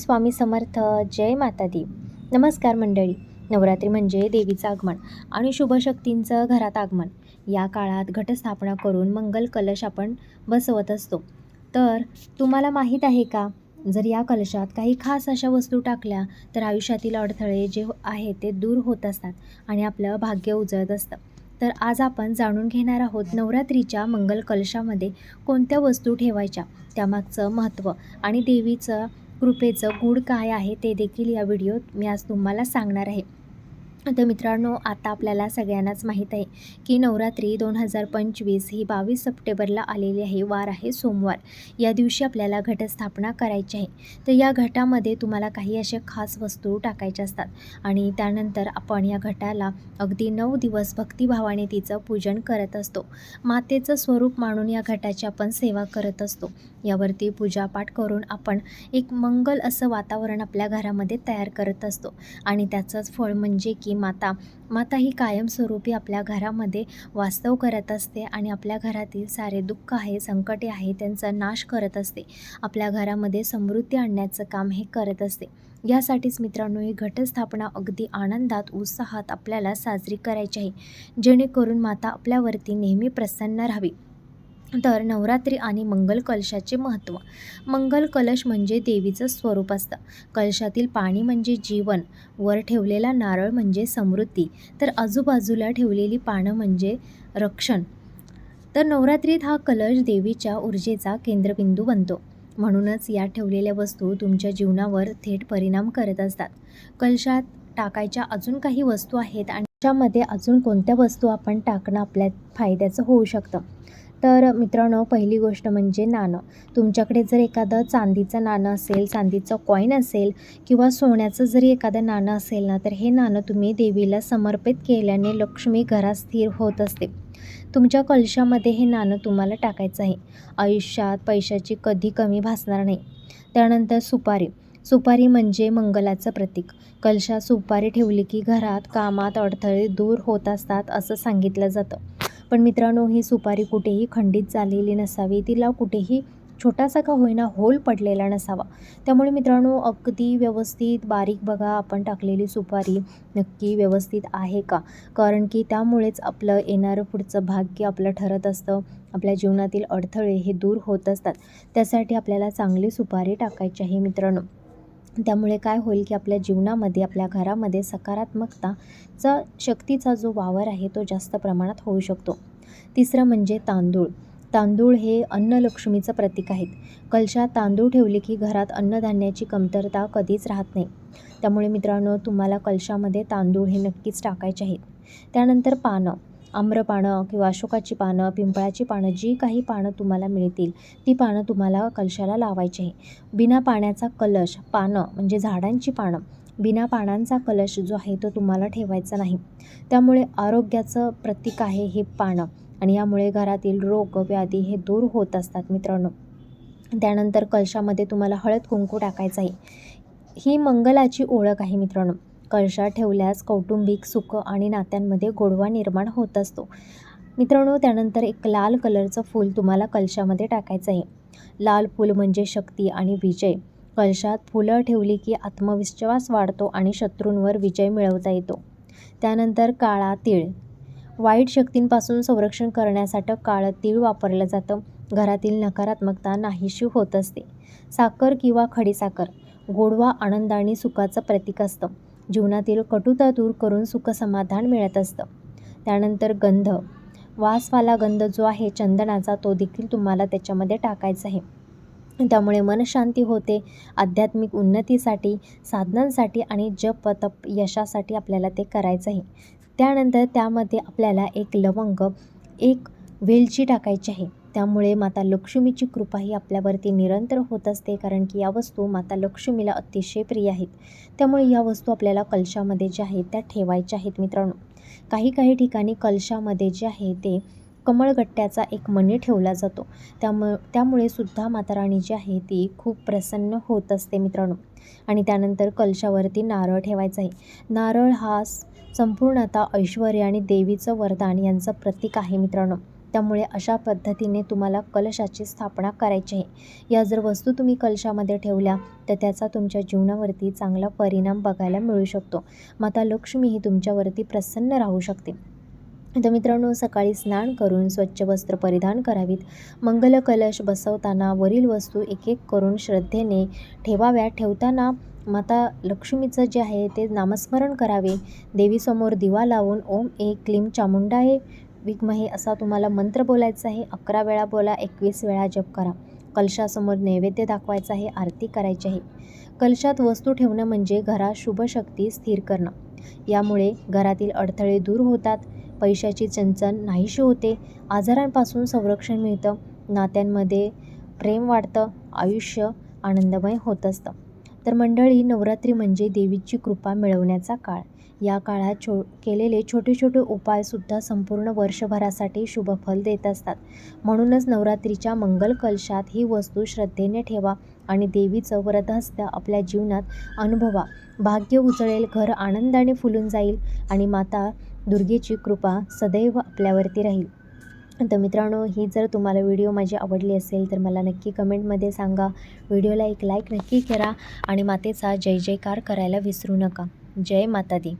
स्वामी समर्थ जय माता दी. नमस्कार मंडळी. नवरात्री म्हणजे देवीचं आगमन आणि शुभशक्तींचं घरात आगमन. या काळात घटस्थापना करून मंगल कलश आपण बसवत असतो. तर तुम्हाला माहीत आहे का? जर या कलशात काही खास अशा वस्तू टाकल्या तर आयुष्यातील अडथळे जे आहे ते दूर होत असतात आणि आपलं भाग्य उजळत असतं. तर आज आपण जाणून घेणार आहोत नवरात्रीच्या मंगल कलशामध्ये कोणत्या वस्तू ठेवायच्या त्यामागचं महत्त्व आणि देवीचं कृपेचं गूढ काय आहे ते देखील या व्हिडिओत मी आज तुम्हाला सांगणार आहे. तर मित्रांनो आता आपल्याला सगळ्यांनाच माहीत आहे की नवरात्री दोन हजार पंचवीस ही बावीस सप्टेंबरला आलेली आहे वार आहे सोमवार. या दिवशी आपल्याला घटस्थापना करायची आहे. तर या घटामध्ये तुम्हाला काही अशा खास वस्तू टाकायच्या असतात आणि त्यानंतर आपण या घटाला अगदी नऊ दिवस भक्तिभावाने तिचं पूजन करत असतो. मातेचं स्वरूप मानून या घटाची आपण सेवा करत असतो. यावरती पूजापाठ करून आपण एक मंगल असं वातावरण आपल्या घरामध्ये तयार करत असतो. आणि त्याचंच फळ म्हणजे की की माता माता ही कायमस्वरूपी आपल्या घरामध्ये वास्तव करत असते आणि आपल्या घरातील सारे दुःख आहे संकटे आहे त्यांचा नाश करत असते. आपल्या घरामध्ये समृद्धी आणण्याचं काम हे करत असते. यासाठीच मित्रांनो ही घटस्थापना अगदी आनंदात उत्साहात आपल्याला साजरी करायची आहे. जेणेकरून माता आपल्यावरती नेहमी प्रसन्न राहावी. तर नवरात्री आणि मंगल कलशाचे महत्त्व. मंगल कलश म्हणजे देवीचं स्वरूप असतं. कलशातील पाणी म्हणजे जीवन वर ठेवलेला नारळ म्हणजे समृद्धी तर आजूबाजूला ठेवलेली पानं म्हणजे रक्षण. तर नवरात्रीत हा कलश देवीच्या ऊर्जेचा केंद्रबिंदू बनतो. म्हणूनच या ठेवलेल्या वस्तू तुमच्या जीवनावर थेट परिणाम करत असतात. कलशात टाकायच्या अजून काही वस्तू आहेत आणि त्याच्यामध्ये अजून कोणत्या वस्तू आपण टाकणं आपल्या फायद्याचं होऊ शकतं? तर मित्रांनो पहिली गोष्ट म्हणजे नाणं. तुमच्याकडे जर एखादं चांदीचं नाणं असेल चांदीचं कॉईन असेल किंवा सोन्याचं जरी एखादं नाणं असेल ना तर हे नाणं तुम्ही देवीला समर्पित केल्याने लक्ष्मी घरात स्थिर होत असते. तुमच्या कलशामध्ये हे नाणं तुम्हाला टाकायचं आहे. आयुष्यात पैशाची कधी कमी भासणार नाही. त्यानंतर सुपारी. सुपारी म्हणजे मंगलाचं प्रतीक. कलशात सुपारी ठेवली की घरात कामात अडथळे दूर होत असतात असं सांगितलं जातं. पण मित्रांनो ही सुपारी कुठेही खंडित झालेली नसावी. तिला कुठेही छोटासा का होईना होल पडलेला नसावा. त्यामुळे मित्रांनो अगदी व्यवस्थित बारीक बघा आपण टाकलेली सुपारी नक्की व्यवस्थित आहे का? कारण की त्यामुळेच आपलं येणारं पुढचं भाग्य आपलं ठरत असतं. आपल्या जीवनातील अडथळे हे दूर होत असतात. त्यासाठी आपल्याला चांगली सुपारी टाकायची आहे मित्रांनो. त्यामुळे काय होईल की आपल्या जीवनामध्ये आपल्या घरामध्ये सकारात्मकताचा शक्तीचा जो वावर आहे तो जास्त प्रमाणात होऊ शकतो. तिसरं म्हणजे तांदूळ. तांदूळ हे अन्नलक्ष्मीचं प्रतीक आहेत. कलशात तांदूळ ठेवले की घरात अन्नधान्याची कमतरता कधीच राहत नाही. त्यामुळे मित्रांनो तुम्हाला कलशामध्ये तांदूळ हे नक्कीच टाकायचे आहेत. त्यानंतर पानं. आम्रपानं किंवा अशोकाची पानं पिंपळाची पानं जी काही पानं तुम्हाला मिळतील ती पानं तुम्हाला कलशाला लावायची आहे. बिना पाण्याचा कलश पानं म्हणजे झाडांची पानं बिना पानांचा कलश जो आहे तो तुम्हाला ठेवायचा नाही. त्यामुळे आरोग्याचं प्रतीक आहे हे पानं आणि यामुळे घरातील रोग व्याधी हे दूर होत असतात मित्रांनो. त्यानंतर कलशामध्ये तुम्हाला हळद कुंकू टाकायचं आहे. ही मंगलाची ओळख आहे मित्रांनो. कळशात ठेवल्यास कौटुंबिक सुख आणि नात्यांमध्ये गोडवा निर्माण होत असतो. मित्रांनो त्यानंतर एक लाल कलरचं फूल तुम्हाला कलशामध्ये टाकायचं आहे. लाल फूल म्हणजे शक्ती आणि विजय. कलशात फुलं ठेवली की आत्मविश्वास वाढतो आणि शत्रूंवर विजय मिळवता येतो. त्यानंतर काळा तीळ. वाईट शक्तींपासून संरक्षण करण्यासाठी काळं तीळ वापरलं जातं. घरातील नकारात्मकता नाहीशी होत असते. साखर किंवा खडीसाखर. गोडवा आनंद आणि सुखाचं प्रतीक असतं. जीवनातील कटुता दूर करून सुखसमाधान मिळत असतं. त्यानंतर गंध. वासवाला गंध जो आहे चंदनाचा तो देखील तुम्हाला त्याच्यामध्ये टाकायचा आहे. त्यामुळे मनशांती होते. आध्यात्मिक उन्नतीसाठी साधनांसाठी आणि जप तप यशासाठी आपल्याला ते करायचं आहे. त्यानंतर त्यामध्ये आपल्याला एक लवंग एक वेलची टाकायची आहे. त्यामुळे माता लक्ष्मीची कृपा ही आपल्यावरती निरंतर होत असते कारण की या वस्तू माता लक्ष्मीला अतिशय प्रिय आहेत. त्यामुळे या वस्तू आपल्याला कलशामध्ये ज्या आहेत त्या ठेवायच्या आहेत मित्रांनो. काही काही ठिकाणी कलशामध्ये जे आहे ते कमळगट्ट्याचा एक मणी ठेवला जातो. त्यामु त्यामुळे सुद्धा माताराणी जी आहे ती खूप प्रसन्न होत असते मित्रांनो. आणि त्यानंतर कलशावरती नारळ ठेवायचा आहे. नारळ हा संपूर्णतः ऐश्वर आणि देवीचं वरदान यांचं प्रतीक आहे मित्रांनो. त्यामुळे अशा पद्धतीने तुम्हाला कलशाची स्थापना करायची आहे. या जर वस्तू तुम्ही कलशामध्ये ठेवल्या तर त्याचा तुमच्या जीवनावरती चांगला परिणाम बघायला मिळू शकतो. माता लक्ष्मी ही तुमच्यावरती प्रसन्न राहू शकते. तर मित्रांनो सकाळी स्नान करून स्वच्छ वस्त्र परिधान करावीत. मंगल कलश बसवताना वरील वस्तू एक एक करून श्रद्धेने ठेवाव्या. ठेवताना माता लक्ष्मीचं जे आहे ते नामस्मरण करावे. देवीसमोर दिवा लावून ओम ए क्लीम आहे. विघ्महे असा तुम्हाला मंत्र बोलायचा आहे. अकरा वेळा बोला एकवीस वेळा जप करा. कलशासमोर नैवेद्य दाखवायचा आहे आरती करायची आहे. कलशात वस्तू ठेवणं म्हणजे घरात शुभशक्ती स्थिर करणं. यामुळे घरातील अडथळे दूर होतात. पैशाची चणचण नाहीशी होते. आजारांपासून संरक्षण मिळतं. नात्यांमध्ये प्रेम वाढतं. आयुष्य आनंदमय होत असतं. तर मंडळी नवरात्री म्हणजे देवीची कृपा मिळवण्याचा काळ. या काळात छो केलेले छोटे छोटे उपायसुद्धा संपूर्ण वर्षभरासाठी शुभफल देत असतात. म्हणूनच नवरात्रीच्या मंगल कलशात ही वस्तू श्रद्धेने ठेवा आणि देवीचं वरदहस्त आपल्या जीवनात अनुभवा. भाग्य उजळेल घर आनंदाने फुलून जाईल आणि माता दुर्गेची कृपा सदैव आपल्यावरती राहील. तर मित्रांनो ही जर तुम्हाला व्हिडिओ माझी आवडली असेल तर मला नक्की कमेंटमध्ये सांगा. व्हिडिओला एक लाईक नक्की करा आणि मातेचा जय जयकार करायला विसरू नका. जय माता दी.